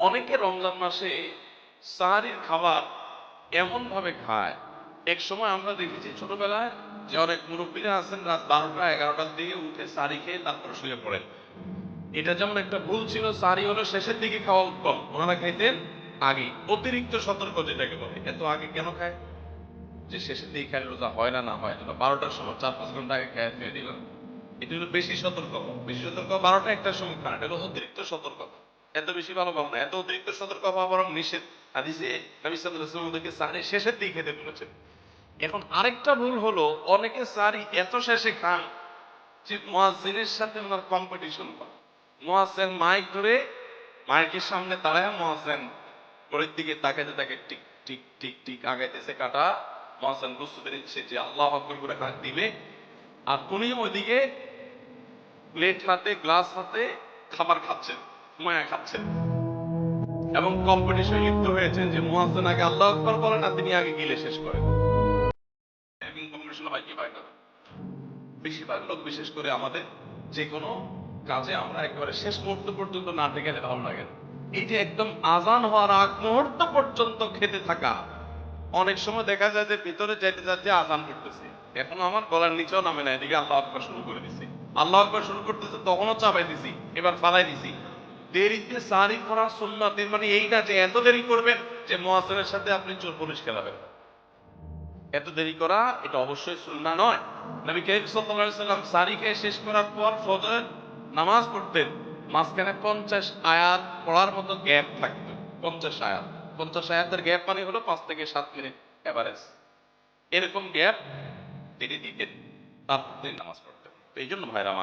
অনেকে রমজান মাসে সাহারির খাবার এমন ভাবে খায়। এক সময় আমরা দেখেছি ছোটবেলায় যে অনেক মুরব্বীরা আছেন, রাত বারোটা, এগারোটার দিকে উঠে সারি খেয়ে তারপর শুয়ে পড়েন। এটা যেমন একটা ভুল ছিল, সারি হলো শেষের দিকে খাওয়া উত্তম। ওনারা খাইতেন আগে অতিরিক্ত সতর্ক যেটাকে বলে। এত আগে কেন খায়? যে শেষের দিকে খায় রোজা হয় না না হয়। না বারোটার সময়, চার পাঁচ ঘণ্টা আগে খায় ধুয়ে দিলাম। এটা হলো বেশি সতর্ক। বেশি সতর্ক বারোটা একটা সময় খান। এটা হলো অতিরিক্ত সতর্কতা। এত বেশি ভালো পাবো না, এত অতিরিক্ত সতর্ক হওয়া বরং নিষেধ। হাদিসে নবী সাল্লাল্লাহু আলাইহি শেষের দিকে খেতে বলেছেন। এখন আরেকটা ভুল হলো, অনেকে সারি এত শেষে খান যে মুয়াজ্জিনের সাথে ওনার কম্পিটিশন মুয়াজ্জিন মাইক ধরে মাইকের সামনে দাঁড়ায়, মুয়াজ্জিন পরের দিকে তাকাইতে তাকে টিক টিক টিক টিক আগাইতেছে কাটা। মুয়াজ্জিন পেরেছে যে আল্লাহু করে কাট দিবে। আর উনি ওইদিকে প্লেট হাতে, গ্লাস হাতে খাবার খাচ্ছেন। মায়া খাচ্ছেন এবং কম্পিটিশন লিপ্ত হয়েছেন যে মুয়াজ্জিন আগে আল্লাহ আকবার বলেন আর তিনি আগে গিলে শেষ করেন। এবং কম্পিটিশন হয় কি হয় না বেশিরভাগ লোক, বিশেষ করে আমাদের যে কোনো কাজে আমরা একেবারে শেষ মুহূর্ত পর্যন্ত না থেকে ভালো লাগে। এই যে একদম আজান হওয়ার আগ মুহূর্ত পর্যন্ত খেতে থাকা, অনেক সময় দেখা যায় যে ভিতরে যেতে যাচ্ছে আজান করতেছে। এখন আমার গলার নিচেও নামে না, এদিকে আল্লাহ আকবার শুরু করে দিছি। আল্লাহ আকবার শুরু করতেছে, তখনও চাপাই দিছি, এবার ফালাই দিছি। দেরিতে সারি করা সুন্নাতের মানে এই না যে এত দেরি করবেন যে মহাসনের সাথে আপনি চোর পুলিশ খেলাবেন। এত দেরি করা, এটা অবশ্যই সুন্নাহ নয়। নবী করিম সাল্লাম সারি খেয়ে শেষ করার পর ফজর নামাজ পড়তেন, মাঝখানে পঞ্চাশ আয়াত পড়ার মতো গ্যাপ থাকতো, পঞ্চাশ আয়াত। পঞ্চাশ আয়াতের গ্যাপ মানে হলো পাঁচ থেকে সাত মিনিট এভারেজ এরকম গ্যাপ তিনি দিতেন, তারপর তিনি নামাজ পড়তেন। এই জন্য ভাইরা আমার